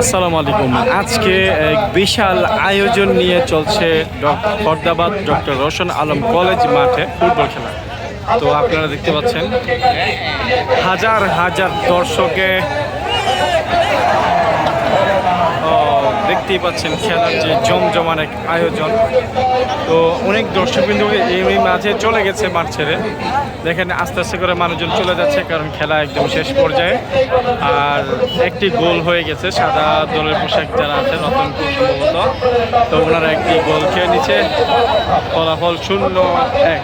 আসসালামু আলাইকুম। আজকে এক বিশাল আয়োজন নিয়ে চলছে ফরদাবাদ ডক্টর রোশন আলম কলেজ মাঠে ফুটবল খেলা। তো আপনারা দেখতে পাচ্ছেন, হাজার হাজার দর্শকে দেখতেই পাচ্ছেন খেলার যে জমজমান এক আয়োজন। তো অনেক দর্শক কিন্তু এই মাঝে চলে গেছে মাঠ ছেড়ে। দেখেন আস্তে আস্তে করে মানুষজন চলে যাচ্ছে কারণ খেলা একদম শেষ পর্যায়ে। আর একটি গোল হয়ে গেছে, সাদা দলের পোশাক যারা আছে নতুনপুর সম্ভবত তো ওনারা একটি গোল খেয়ে নিচ্ছে, ফলাফল শূন্য এক।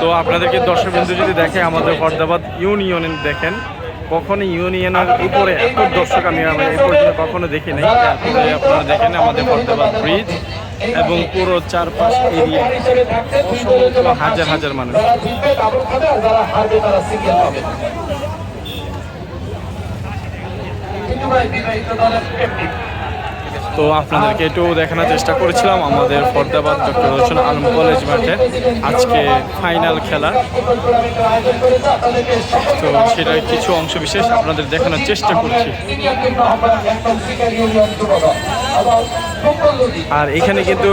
তো আপনাদেরকে দর্শক বিন্দু যদি দেখে, আমাদের ফরদাবাদ ইউনিয়নে দেখেন কখনো ইউনিয়নের উপরে এত দর্শক আমি আমি এই পর্যন্ত কখনো দেখি নাই আপনারা দেখেন আমাদের বর্তমান ব্রিজ এবং পুরো চারপাশ এরিয়া। হাজার হাজার মানুষ। তো আপনাদেরকে একটু দেখানোর চেষ্টা করেছিলাম আমাদের ফরদাবাদ ডক্টর রোশন আলম কলেজ মাঠে আজকে ফাইনাল খেলা। তো সেটার কিছু অংশ বিশেষ আপনাদের দেখানোর চেষ্টা করছি। আর এখানে কিন্তু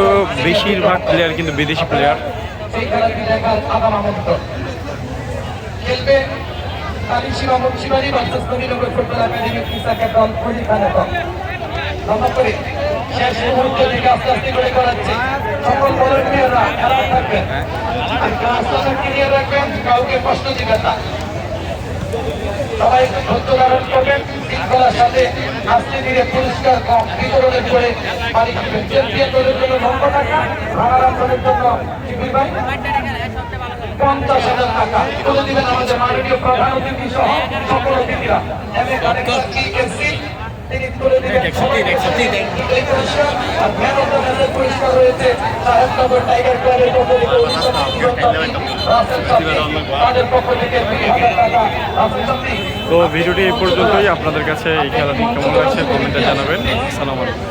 বেশিরভাগ প্লেয়ার কিন্তু বিদেশি প্লেয়ার শেষ মুহূর্ত আস্তে আস্তে করে আর ক্লাসটা ক্লিয়ার রাখবেন কাউকে কষ্ট দিবেন না সবাই ধৈর্য ধারণ করবেন আস্তে করে বাড়ি পঞ্চাশ হাজার টাকা প্রধান অতিথি সহ সকল অতিথিরা তো ভিডিওটি এই পর্যন্তই। আপনাদের কাছে এই খেলাটি কেমন লাগছে কমেন্টে জানাবেন। আসসালামু আলাইকুম।